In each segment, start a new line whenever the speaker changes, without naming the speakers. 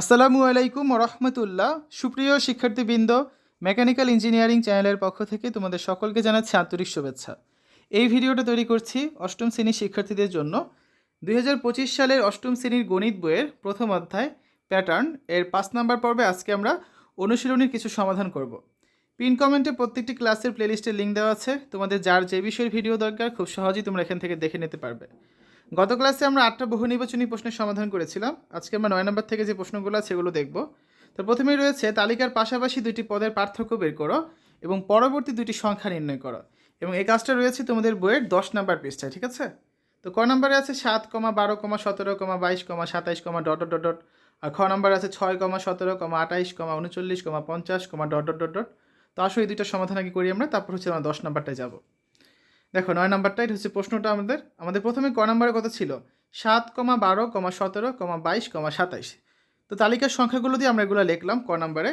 আসসালামু আলাইকুম রহমতুল্লাহ সুপ্রিয় শিক্ষার্থীবৃন্দ মেকানিক্যাল ইঞ্জিনিয়ারিং চ্যানেলের পক্ষ থেকে তোমাদের সকলকে জানাচ্ছি আন্তরিক শুভেচ্ছা এই ভিডিওটা তৈরি করছি অষ্টম শ্রেণীর শিক্ষার্থীদের জন্য দুই সালের অষ্টম শ্রেণীর গণিত বইয়ের প্রথম অধ্যায় প্যাটার্ন এর পাঁচ নম্বর পর্বে আজকে আমরা অনুশীলনীর কিছু সমাধান করব পিন কমেন্টে প্রত্যেকটি ক্লাসের প্লেলিস্টের লিঙ্ক দেওয়া আছে তোমাদের যার যে বিষয়ের ভিডিও দরকার খুব সহজেই তোমরা এখান থেকে দেখে নিতে পারবে গত ক্লাসে আমরা আটটা বহু নির্বাচনী প্রশ্নের সমাধান করেছিলাম আজকে আমরা নয় নম্বর থেকে যে প্রশ্নগুলো আছে সেগুলো দেখব তো প্রথমেই রয়েছে তালিকার পাশাপাশি দুইটি পদের পার্থক্য বের করো এবং পরবর্তী দুইটি সংখ্যা নির্ণয় করো এবং এই কাজটা রয়েছে তোমাদের বইয়ের দশ নম্বর পৃষ্ঠায় ঠিক আছে তো ক নম্বরে আছে সাত কমা বারো কমা সতেরো কমা বাইশ কমা সাতাইশ কমা ডট ডট ডট আর খ নম্বর আছে ছয় কমা সতেরো কমা আঠাইশ কমা উনচল্লিশ কমা পঞ্চাশ comma dot dot dot dot তো আসো এই দুইটা সমাধান আগে করি আমরা তারপর হচ্ছে আমরা দশ নম্বরটায় যাবো দেখো নয় নাম্বারটা এটা হচ্ছে প্রশ্নটা আমাদের আমাদের প্রথমে ক নাম্বারের কথা ছিল সাত কমা বারো কমা সতেরো কমা বাইশ কমা সাতাইশ তো তালিকার সংখ্যাগুলো দিয়ে আমরা এগুলো লিখলাম ক নাম্বারে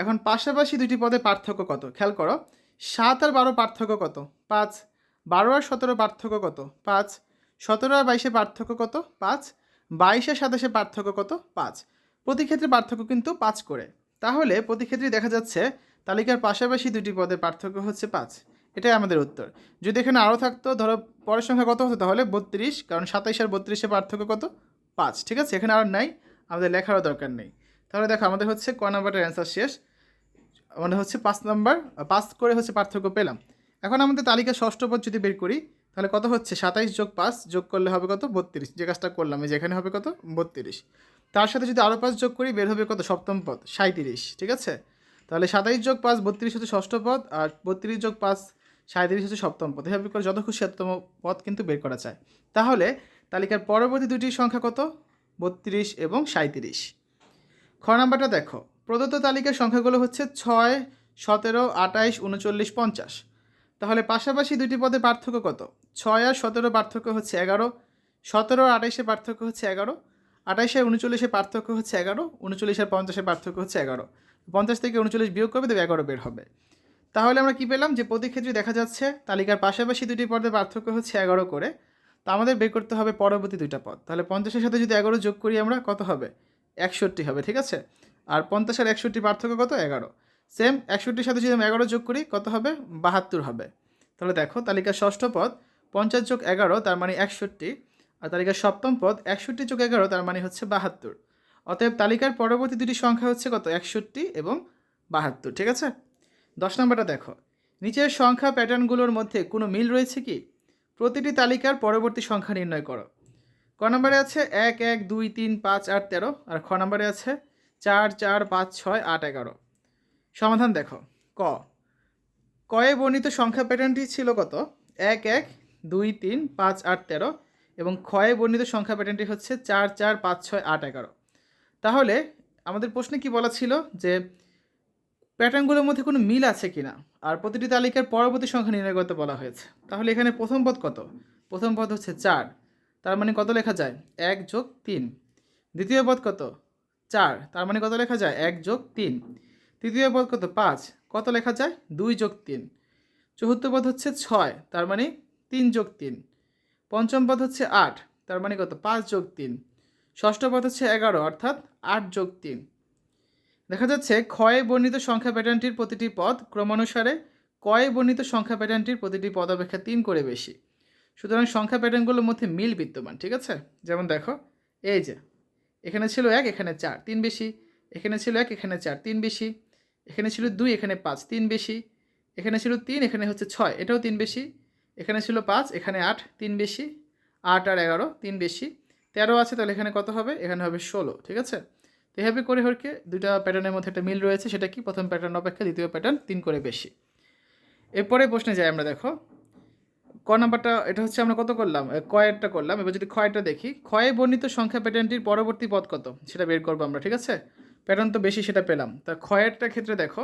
এখন পাশাপাশি দুটি পদে পার্থক্য কত খেয়াল করো সাত আর বারো পার্থক্য কত পাঁচ বারো আর সতেরো পার্থক্য কত পাঁচ সতেরো আর বাইশে পার্থক্য কত পাঁচ বাইশে সাতাশে পার্থক্য কত পাঁচ প্রতি ক্ষেত্রে পার্থক্য কিন্তু পাঁচ করে তাহলে প্রতি ক্ষেত্রেই দেখা যাচ্ছে তালিকার পাশাপাশি দুটি পদে পার্থক্য হচ্ছে পাঁচ এটাই আমাদের উত্তর যদি এখানে আরও থাকতো ধরো পরের সংখ্যা কত হতো তাহলে বত্রিশ কারণ সাতাইশ আর বত্রিশে পার্থক্য কত পাঁচ ঠিক আছে এখানে আর নাই আমাদের লেখারও দরকার নেই তাহলে দেখো আমাদের হচ্ছে ক নম্বরের অ্যান্সার শেষ মানে হচ্ছে পাঁচ নাম্বার পাঁচ করে হচ্ছে পার্থক্য পেলাম এখন আমাদের তালিকা ষষ্ঠ পদ যদি বের করি তাহলে কত হচ্ছে সাতাইশ যোগ পাঁচ যোগ করলে হবে কত বত্রিশ যে কাজটা করলাম এই যেখানে হবে কত বত্রিশ তার সাথে যদি আরও পাঁচ যোগ করি বের হবে কত সপ্তম পদ সাঁত্রিশ ঠিক আছে তাহলে সাতাইশ যোগ পাঁচ বত্রিশ হচ্ছে ষষ্ঠ পদ আর বত্রিশ যোগ পাঁচ সাঁত্রিশ হচ্ছে সপ্তম পদ এভাবে করে যত খুশি সপ্তম পদ কিন্তু বের করা যায় তাহলে তালিকার পরবর্তী দুটি সংখ্যা কত বত্রিশ এবং সাঁত্রিশ খ নাম্বারটা দেখো প্রদত্ত তালিকার সংখ্যাগুলো হচ্ছে ছয় সতেরো আটাইশ উনচল্লিশ পঞ্চাশ তাহলে পাশাপাশি দুটি পদে পার্থক্য কত ছয় আর সতেরো পার্থক্য হচ্ছে এগারো সতেরো আটাইশে পার্থক্য হচ্ছে এগারো আটাইশে আর উনচল্লিশে পার্থক্য হচ্ছে এগারো উনচল্লিশ আর পঞ্চাশে পার্থক্য হচ্ছে এগারো পঞ্চাশ থেকে উনচল্লিশ বিয়োগ করবে তবে এগারো বের হবে তাহলে আমরা কি পেলাম যে প্রতি ক্ষেত্রে দেখা যাচ্ছে তালিকার পাশাপাশি দুটি পদের পার্থক্য হচ্ছে এগারো করে তো আমাদের বের করতে হবে পরবর্তী দুইটা পদ তাহলে পঞ্চাশের সাথে যদি এগারো যোগ করি আমরা কত হবে একষট্টি হবে ঠিক আছে আর পঞ্চাশ আর একষট্টি পার্থক্য কত এগারো সেম একষট্টির সাথে যদি আমি এগারো যোগ করি কত হবে বাহাত্তর হবে তাহলে দেখো তালিকার ষষ্ঠ পদ পঞ্চাশ যোগ এগারো তার মানে একষট্টি আর তালিকার সপ্তম পদ একষট্টি যোগ এগারো তার মানে হচ্ছে বাহাত্তর অতএব তালিকার পরবর্তী দুটি সংখ্যা হচ্ছে কত একষট্টি এবং বাহাত্তর ঠিক আছে দশ নম্বরটা দেখো নিচের সংখ্যা প্যাটার্নগুলোর মধ্যে কোনো মিল রয়েছে কি প্রতিটি তালিকার পরবর্তী সংখ্যা নির্ণয় করো ক নম্বরে আছে এক এক দুই তিন পাঁচ আট তেরো আর খ নম্বরে আছে চার চার পাঁচ ছয় আট এগারো সমাধান দেখো ক কয়ে বর্ণিত সংখ্যা প্যাটার্নটি ছিল কত এক এক দুই তিন পাঁচ আট তেরো এবং ক্ষয়ে বর্ণিত সংখ্যা প্যাটার্নটি হচ্ছে চার চার পাঁচ ছয় আট এগারো তাহলে আমাদের প্রশ্নে কি বলা ছিল যে প্যাটার্নগুলোর মধ্যে কোনো মিল আছে কি না আর প্রতিটি তালিকার পরবর্তী সংখ্যা নির্ণয় করতে বলা হয়েছে তাহলে এখানে প্রথম পদ কত প্রথম পদ হচ্ছে চার তার মানে কত লেখা যায় এক যোগ তিন দ্বিতীয় পদ কত চার তার মানে কত লেখা যায় এক যোগ তিন তৃতীয় পদ কত পাঁচ কত লেখা যায় দুই যোগ তিন চতুর্থ পদ হচ্ছে ছয় তার মানে তিন যোগ তিন পঞ্চম পদ হচ্ছে আট তার মানে কত পাঁচ যোগ তিন ষষ্ঠ পদ হচ্ছে এগারো অর্থাৎ আট যোগ তিন দেখা যাচ্ছে ক্ষয়ে বর্ণিত সংখ্যা প্যাটার্নটির প্রতিটি পদ ক্রমানুসারে কয়ে বর্ণিত সংখ্যা প্যাটার্নটির প্রতিটি পদ অপেক্ষা তিন করে বেশি সুতরাং সংখ্যা প্যাটার্নগুলোর মধ্যে মিল বিদ্যমান ঠিক আছে যেমন দেখো এই যে এখানে ছিল এক এখানে চার তিন বেশি এখানে ছিল এক এখানে চার তিন বেশি এখানে ছিল দুই এখানে পাঁচ তিন বেশি এখানে ছিল তিন এখানে হচ্ছে ছয় এটাও তিন বেশি এখানে ছিল পাঁচ এখানে আট তিন বেশি আট আর এগারো তিন বেশি তেরো আছে তাহলে এখানে কত হবে এখানে হবে ষোলো ঠিক আছে এভাবে করে হরকে দুইটা প্যাটার্নের মধ্যে একটা মিল রয়েছে সেটা কি প্রথম প্যাটার্ন অপেক্ষা দ্বিতীয় প্যাটার্ন তিন করে বেশি এরপরে প্রশ্নে যাই আমরা দেখো ক নাম্বারটা এটা হচ্ছে আমরা কত করলাম কয়েরটা করলাম এবার যদি ক্ষয়টা দেখি ক্ষয়ে বর্ণিত সংখ্যা প্যাটার্নটির পরবর্তী পদ কত সেটা বের করবো আমরা ঠিক আছে প্যাটার্ন তো বেশি সেটা পেলাম তা ক্ষয়েরটা ক্ষেত্রে দেখো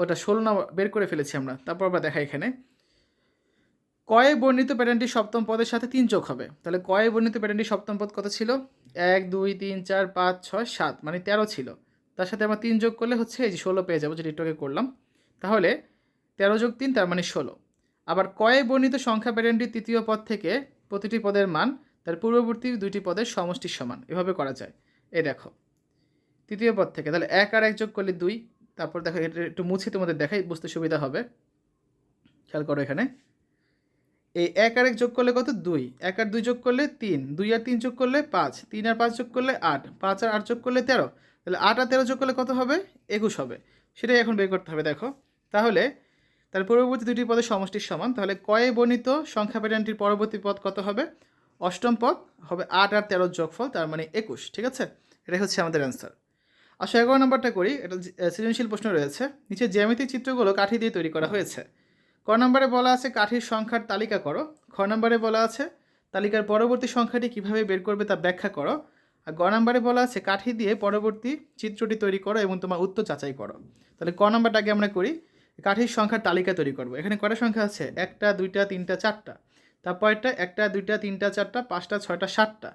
ওটা ষোলো নাম্বার বের করে ফেলেছি আমরা তারপর আমরা দেখা এখানে কয়ে বর্ণিত প্যাটার্নটি সপ্তম পদের সাথে তিন চোখ হবে তাহলে কয়ে বর্ণিত প্যাটার্নটি সপ্তম পদ কত ছিল এক দুই তিন চার পাঁচ ছয় সাত মানে তেরো ছিল তার সাথে আমার তিন যোগ করলে হচ্ছে এই যে ষোলো পেয়ে যাবো যেটা একটু করলাম তাহলে তেরো যোগ তিন তার মানে ষোলো আবার কয়ে বর্ণিত সংখ্যা প্যাটার্নটি তৃতীয় পদ থেকে প্রতিটি পদের মান তার পূর্ববর্তী দুইটি পদের সমষ্টির সমান এভাবে করা যায় এ দেখো তৃতীয় পদ থেকে তাহলে এক আর এক যোগ করলে দুই তারপর দেখো এটা একটু মুছে তোমাদের দেখাই বুঝতে সুবিধা হবে খেয়াল করো এখানে এই এক আর এক যোগ করলে কত দুই এক আর দুই যোগ করলে তিন দুই আর তিন যোগ করলে পাঁচ তিন আর পাঁচ যোগ করলে আট পাঁচ আর আট যোগ করলে তেরো তাহলে আট আর তেরো যোগ করলে কত হবে একুশ হবে সেটাই এখন বের করতে হবে দেখো তাহলে তার পূর্ববর্তী দুটি পদের সমষ্টির সমান তাহলে কয়ে বর্ণিত সংখ্যা প্যাটার্নটির পরবর্তী পদ কত হবে অষ্টম পদ হবে আট আর তেরোর যোগফল তার মানে একুশ ঠিক আছে এটাই হচ্ছে আমাদের অ্যান্সার আসো এগারো নম্বরটা করি এটা সৃজনশীল প্রশ্ন রয়েছে নিচে জ্যামিতিক চিত্রগুলো কাঠি দিয়ে তৈরি করা হয়েছে ক নম্বরে বলা আছে কাঠির সংখ্যার তালিকা করো খ নম্বরে বলা আছে তালিকার পরবর্তী সংখ্যাটি কিভাবে বের করবে তা ব্যাখ্যা করো আর গ নম্বরে বলা আছে কাঠি দিয়ে পরবর্তী চিত্রটি তৈরি করো এবং তোমার উত্তর যাচাই করো তাহলে ক নম্বরটাকে আমরা করি কাঠির সংখ্যার তালিকা তৈরি করবো এখানে কটা সংখ্যা আছে একটা দুইটা তিনটা চারটা তারপরটা একটা দুইটা তিনটা চারটা পাঁচটা ছয়টা সাতটা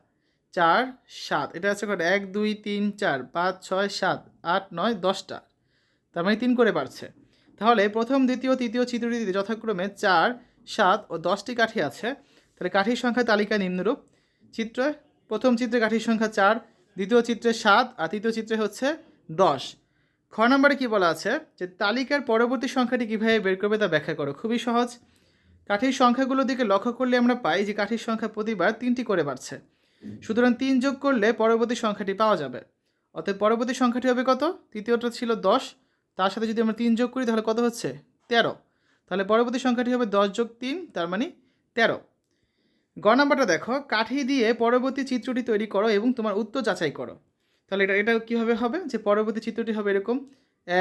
চার সাত এটা আছে কটা এক দুই তিন চার পাঁচ ছয় সাত আট নয় দশটা তার মানে তিন করে বাড়ছে তাহলে প্রথম দ্বিতীয় তৃতীয় চিত্রটিতে যথাক্রমে চার সাত ও দশটি কাঠি আছে তাহলে কাঠির সংখ্যা তালিকা নিম্নরূপ চিত্র প্রথম চিত্রে কাঠির সংখ্যা চার দ্বিতীয় চিত্রে সাত আর তৃতীয় চিত্রে হচ্ছে দশ খ নম্বরে কী বলা আছে যে তালিকার পরবর্তী সংখ্যাটি কীভাবে বের করবে তা ব্যাখ্যা করো খুবই সহজ কাঠির সংখ্যাগুলোর দিকে লক্ষ্য করলে আমরা পাই যে কাঠির সংখ্যা প্রতিবার তিনটি করে বাড়ছে সুতরাং তিন যোগ করলে পরবর্তী সংখ্যাটি পাওয়া যাবে অতএব পরবর্তী সংখ্যাটি হবে কত তৃতীয়টা ছিল দশ তার সাথে যদি আমরা তিন যোগ করি তাহলে কত হচ্ছে তেরো তাহলে পরবর্তী সংখ্যাটি হবে দশ যোগ তিন তার মানে তেরো গ নাম্বারটা দেখো কাঠি দিয়ে পরবর্তী চিত্রটি তৈরি করো এবং তোমার উত্তর যাচাই করো তাহলে এটা এটা কীভাবে হবে যে পরবর্তী চিত্রটি হবে এরকম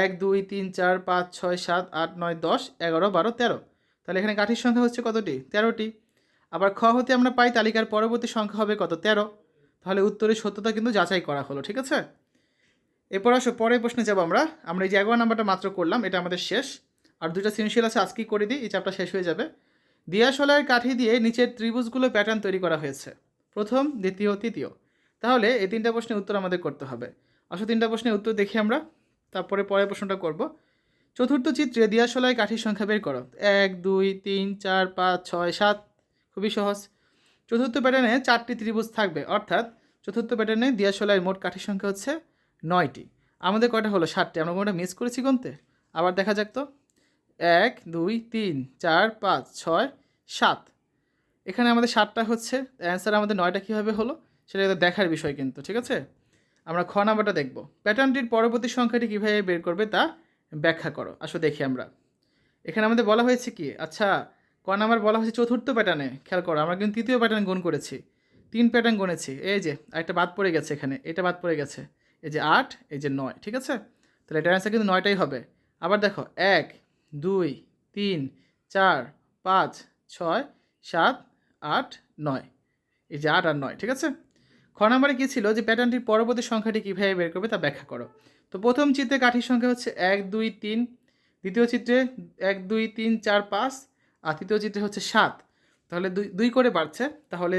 এক দুই তিন চার পাঁচ ছয় সাত আট নয় দশ এগারো বারো তেরো তাহলে এখানে কাঠির সংখ্যা হচ্ছে কতটি তেরোটি আবার খ হতে আমরা পাই তালিকার পরবর্তী সংখ্যা হবে কত তেরো তাহলে উত্তরের সত্যতা কিন্তু যাচাই করা হলো ঠিক আছে এরপর আসো পরের প্রশ্নে যাবো আমরা আমরা এই যে এগারো নাম্বারটা মাত্র করলাম এটা আমাদের শেষ আর দুটা সিনশিয়াল আছে আজকেই করে দিই এই চাপটা শেষ হয়ে যাবে দিয়াশলার কাঠি দিয়ে নিচের ত্রিভুজগুলো প্যাটার্ন তৈরি করা হয়েছে প্রথম দ্বিতীয় তৃতীয় তাহলে এই তিনটা প্রশ্নের উত্তর আমাদের করতে হবে আসো তিনটা প্রশ্নের উত্তর দেখি আমরা তারপরে পরের প্রশ্নটা করব চতুর্থ চিত্রে দিয়াশলায় কাঠির সংখ্যা বের করো এক দুই তিন চার পাঁচ ছয় সাত খুবই সহজ চতুর্থ প্যাটার্নে চারটি ত্রিভুজ থাকবে অর্থাৎ চতুর্থ প্যাটার্নে দিয়াশলায় মোট কাঠির সংখ্যা হচ্ছে নয়টি আমাদের কয়টা হলো সাতটি আমরা কোনোটা মিস করেছি কোনতে আবার দেখা যাক তো এক দুই তিন চার পাঁচ ছয় সাত এখানে আমাদের সাতটা হচ্ছে অ্যান্সার আমাদের নয়টা কীভাবে হলো সেটা দেখার বিষয় কিন্তু ঠিক আছে আমরা খ নাম্বারটা দেখব প্যাটার্নটির পরবর্তী সংখ্যাটি কীভাবে বের করবে তা ব্যাখ্যা করো আসো দেখি আমরা এখানে আমাদের বলা হয়েছে কি আচ্ছা ক নাম্বার বলা হয়েছে চতুর্থ প্যাটার্নে খেয়াল করো আমরা কিন্তু তৃতীয় প্যাটার্ন গুণ করেছি তিন প্যাটার্ন গুনেছি এই যে একটা বাদ পড়ে গেছে এখানে এটা বাদ পড়ে গেছে এই যে আট এই যে নয় ঠিক আছে তাহলে এটার অ্যান্সার কিন্তু নয়টাই হবে আবার দেখো এক দুই তিন চার পাঁচ ছয় সাত আট নয় এই যে আট আর নয় ঠিক আছে খ নম্বরে কী ছিল যে প্যাটার্নটির পরবর্তী সংখ্যাটি কীভাবে বের করবে তা ব্যাখ্যা করো তো প্রথম চিত্রে কাঠির সংখ্যা হচ্ছে এক দুই তিন দ্বিতীয় চিত্রে এক দুই তিন চার পাঁচ আর তৃতীয় চিত্রে হচ্ছে সাত তাহলে দুই দুই করে বাড়ছে তাহলে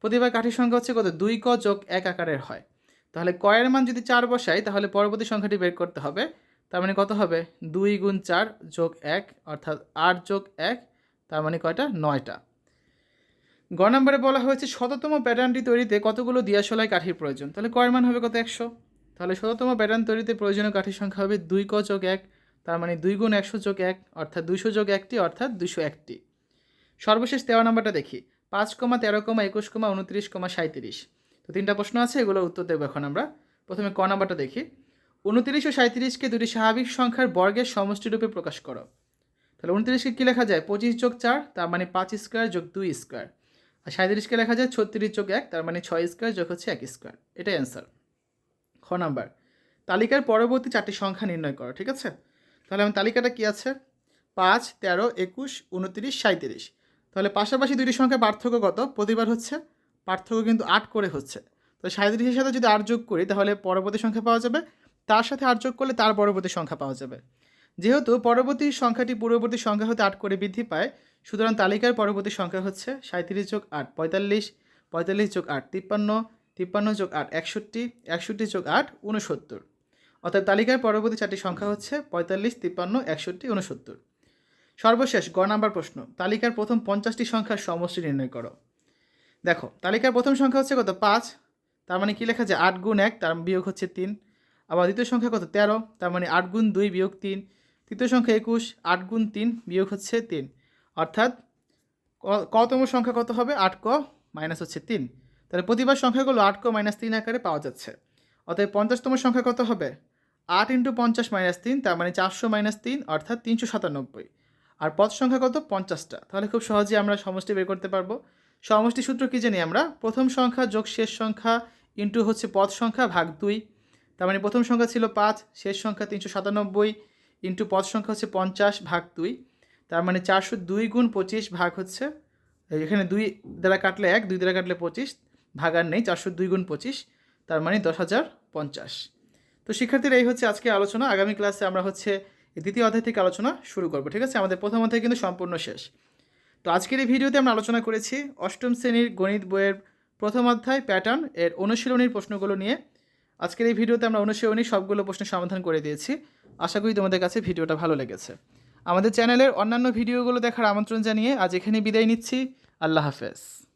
প্রতিবার কাঠির সংখ্যা হচ্ছে কত দুই ক যোগ এক আকারের হয় তাহলে কয়ের মান যদি চার বসাই তাহলে পরবর্তী সংখ্যাটি বের করতে হবে তার মানে কত হবে দুই গুণ চার যোগ এক অর্থাৎ আট যোগ এক তার মানে কয়টা নয়টা গ নম্বরে বলা হয়েছে শততম প্যাটার্নটি তৈরিতে কতগুলো দিয়াশলাই কাঠির প্রয়োজন তাহলে কয়ের মান হবে কত একশো তাহলে শততম প্যাটার্ন তৈরিতে প্রয়োজনীয় কাঠির সংখ্যা হবে দুই ক যোগ এক তার মানে দুই গুণ একশো যোগ এক অর্থাৎ দুশো যোগ একটি অর্থাৎ দুশো একটি সর্বশেষ তেরো নম্বরটা দেখি পাঁচ কমা তেরো কমা একুশ কমা উনত্রিশ কমা সাঁত্রিশ তো তিনটা প্রশ্ন আছে এগুলোর উত্তর দেবো এখন আমরা প্রথমে ক নাম্বারটা দেখি উনত্রিশ ও সাঁত্রিশকে দুটি স্বাভাবিক সংখ্যার বর্গের সমষ্টিরূপে প্রকাশ করো তাহলে উনত্রিশকে কী লেখা যায় পঁচিশ যোগ চার তার মানে পাঁচ স্কোয়ার যোগ দুই স্কোয়ার আর সাঁত্রিশকে লেখা যায় ছত্রিশ যোগ এক তার মানে ছয় স্কোয়ার যোগ হচ্ছে এক স্কোয়ার এটাই অ্যান্সার খ নাম্বার তালিকার পরবর্তী চারটি সংখ্যা নির্ণয় করো ঠিক আছে তাহলে আমার তালিকাটা কী আছে পাঁচ তেরো একুশ উনত্রিশ সাঁত্রিশ তাহলে পাশাপাশি দুটি সংখ্যা পার্থক্য কত প্রতিবার হচ্ছে পার্থক্য কিন্তু আট করে হচ্ছে তো সাঁত্রিশের সাথে যদি আট যোগ করি তাহলে পরবর্তী সংখ্যা পাওয়া যাবে তার সাথে আট যোগ করলে তার পরবর্তী সংখ্যা পাওয়া যাবে যেহেতু পরবর্তী সংখ্যাটি পূর্ববর্তী সংখ্যা হতে আট করে বৃদ্ধি পায় সুতরাং তালিকার পরবর্তী সংখ্যা হচ্ছে সাঁত্রিশ যোগ আট পঁয়তাল্লিশ পঁয়তাল্লিশ যোগ আট তিপ্পান্ন তিপ্পান্ন যোগ আট একষট্টি একষট্টি যোগ আট উনসত্তর অর্থাৎ তালিকার পরবর্তী চারটি সংখ্যা হচ্ছে পঁয়তাল্লিশ তিপ্পান্ন একষট্টি উনসত্তর সর্বশেষ গ নাম্বার প্রশ্ন তালিকার প্রথম পঞ্চাশটি সংখ্যার সমষ্টি নির্ণয় করো দেখো তালিকার প্রথম সংখ্যা হচ্ছে কত পাঁচ তার মানে কী লেখা আছে আট গুণ এক তার বিয়োগ হচ্ছে তিন আবার দ্বিতীয় সংখ্যা কত তেরো তার মানে আট গুণ দুই বিয়োগ তিন তৃতীয় সংখ্যা একুশ আট গুণ তিন বিয়োগ হচ্ছে তিন অর্থাৎ কতম সংখ্যা কত হবে আট ক মাইনাস হচ্ছে তিন তাহলে প্রতিবার সংখ্যাগুলো আট ক মাইনাস তিন আকারে পাওয়া যাচ্ছে অতএব পঞ্চাশতম সংখ্যা কত হবে আট ইন্টু পঞ্চাশ মাইনাস তিন তার মানে চারশো মাইনাস তিন অর্থাৎ তিনশো সাতানব্বই আর পদ সংখ্যা কত পঞ্চাশটা তাহলে খুব সহজেই আমরা সমষ্টি বের করতে পারবো সমষ্টি সূত্র কী জানি আমরা প্রথম সংখ্যা যোগ শেষ সংখ্যা ইন্টু হচ্ছে পথ সংখ্যা ভাগ দুই তার মানে প্রথম সংখ্যা ছিল পাঁচ শেষ সংখ্যা তিনশো সাতানব্বই ইন্টু পথ সংখ্যা হচ্ছে পঞ্চাশ ভাগ দুই তার মানে চারশো দুই গুণ পঁচিশ ভাগ হচ্ছে এখানে দুই দ্বারা কাটলে এক দুই দ্বারা কাটলে পঁচিশ ভাগ আর নেই চারশো দুই গুণ পঁচিশ তার মানে দশ হাজার পঞ্চাশ তো শিক্ষার্থীরা এই হচ্ছে আজকে আলোচনা আগামী ক্লাসে আমরা হচ্ছে দ্বিতীয় অধ্যায় থেকে আলোচনা শুরু করবো ঠিক আছে আমাদের প্রথম অধ্যায় কিন্তু সম্পূর্ণ শেষ তো আজকের এই ভিডিওতে আমরা আলোচনা করেছি অষ্টম শ্রেণীর গণিত বইয়ের প্রথম অধ্যায় প্যাটার্ন এর অনুশীলনীর প্রশ্নগুলো নিয়ে আজকের এই ভিডিওতে আমরা অনুশীলনী সবগুলো প্রশ্নের সমাধান করে দিয়েছি আশা করি তোমাদের কাছে ভিডিওটা ভালো লেগেছে আমাদের চ্যানেলের অন্যান্য ভিডিওগুলো দেখার আমন্ত্রণ জানিয়ে আজ এখানে বিদায় নিচ্ছি আল্লাহ হাফেজ